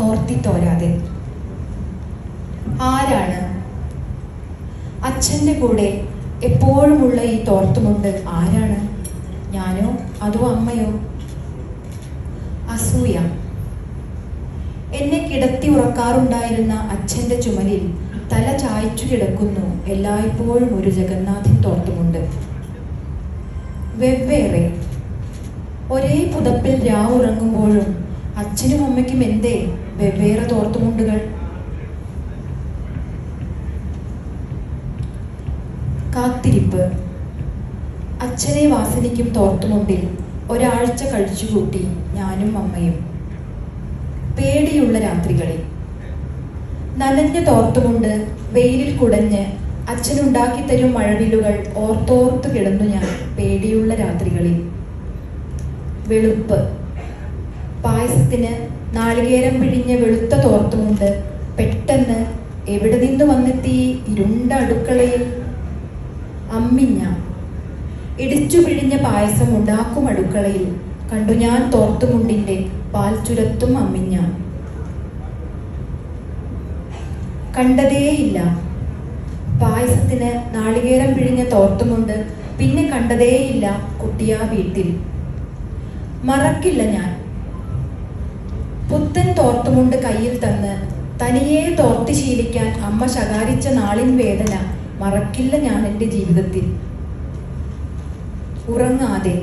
തോർത്തിത്തോരാതെ ആരാണ്? അച്ഛന്റെ കൂടെ എപ്പോഴുമുള്ള ഈ തോർത്തുമുണ്ട് ആരാണ്? ഞാനോ അതോ അമ്മയോ? അസൂയ. എന്നെ കിടത്തി ഉറക്കാറുണ്ടായിരുന്ന അച്ഛന്റെ ചുമലിൽ തല ചായച്ചു കിടക്കുന്നു എല്ലായ്പ്പോഴും ഒരു ജഗന്നാഥൻ തോർത്തുമുണ്ട്. വെവ്വേറെ. ഒരേ പുതപ്പിൽ രാവുറങ്ങുമ്പോഴും അച്ഛനും അമ്മയ്ക്കും എന്തേ വെവ്വേറെ തോർത്തുമുണ്ടുകൾ? കാത്തിരിപ്പ്. അച്ഛനെ വാസനിക്കും തോർത്തുമുണ്ടിൽ ഒരാഴ്ച കഴിച്ചുകൂട്ടി ഞാനും അമ്മയും. പേടിയുള്ള രാത്രികളിൽ. നനഞ്ഞ തോർത്തുമുണ്ട് വെയിലിൽ കുടഞ്ഞ് അച്ഛനുണ്ടാക്കി തരും മഴവില്ലുകൾ ഓർത്തോർത്ത് കിടന്നു ഞാൻ പേടിയുള്ള രാത്രികളിൽ. വെളുപ്പ്. പായസത്തിന് നാളികേരം പിഴിഞ്ഞ വെളുത്ത തോർത്തുമുണ്ട്. പെട്ടെന്ന് എവിടെ നിന്ന് വന്നെത്തി ഇരുണ്ട അടുക്കളയിൽ? അമ്മിഞ്ഞ ഇടിച്ചു പിഴിഞ്ഞ പായസം ഉണ്ടാക്കും അടുക്കളയിൽ. കണ്ടു ഞാൻ തോർത്തുമുണ്ടിന്റെ പാൽ ചുരത്തും അമ്മിഞ്ഞ കണ്ടതേയില്ല. പായസത്തിന് നാളികേരം പിഴിഞ്ഞ തോർത്തുമുണ്ട്. പിന്നെ കണ്ടതേയില്ല കുട്ടിയാ വീട്ടിൽ. മറക്കില്ല ഞാൻ. പുത്തൻ തോർത്തുമുണ്ട് കയ്യിൽ തന്ന്. തനിയെ തോർത്തി ശീലിക്കാൻ അമ്മ ശകാരിച്ച നാളിൻ വേദന മറക്കില്ല ഞാൻ എന്റെ ജീവിതത്തിൽ. ഉറങ്ങാതെ.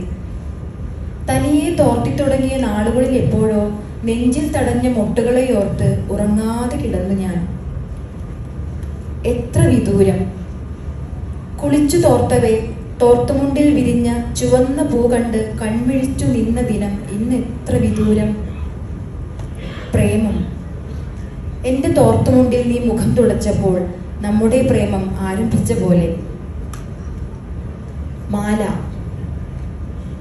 തനിയെ തോർത്തി തുടങ്ങിയ നാളുകളിൽ എപ്പോഴോ നെഞ്ചിൽ തടഞ്ഞ മുട്ടുകളെ ഓർത്ത് ഉറങ്ങാതെ കിടന്നു ഞാൻ. എത്ര വിദൂരം. കുളിച്ചു തോർത്തവേ തോർത്തുമുണ്ടിൽ വിരിഞ്ഞ ചുവന്ന പൂ കണ്ട് കൺമിഴിച്ചു നിന്ന ദിനം ഇന്ന് എത്ര വിദൂരം. പ്രേമം. എന്റെ തോർത്തുമുണ്ടിൽ നീ മുഖം തുടച്ചപ്പോൾ നമ്മുടെ പ്രേമം ആരംഭിച്ച പോലെ. മാല.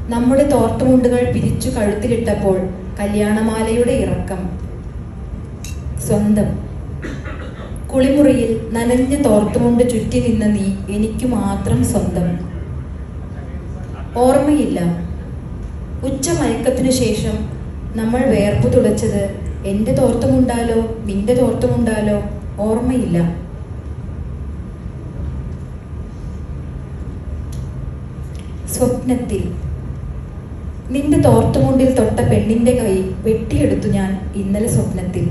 നമ്മുടെ തോർത്തുമുണ്ടുകൾ പിരിച്ചു കഴുത്തിലിട്ടപ്പോൾ കല്യാണമാലയുടെ ഇറക്കം. സ്വന്തം. കുളിമുറിയിൽ നനഞ്ഞ തോർത്തുമുണ്ട് ചുറ്റി നിന്ന നീ എനിക്ക് മാത്രം സ്വന്തം. ഓർമ്മയില്ല. ഉച്ച മയക്കത്തിനു ശേഷം നമ്മൾ വേർപ്പ് തുളച്ചത് എന്റെ തോർത്തുമുണ്ടാലോ? നിന്റെ തോർത്തുമുണ്ടാലോ? ഓർമ്മയില്ല. സ്വപ്നത്തിൽ. നിന്റെ തോർത്തുമുണ്ടിൽ തൊട്ട പെണ്ണിന്റെ കൈ വെട്ടിയെടുത്തു ഞാൻ ഇന്നലെ സ്വപ്നത്തിൽ.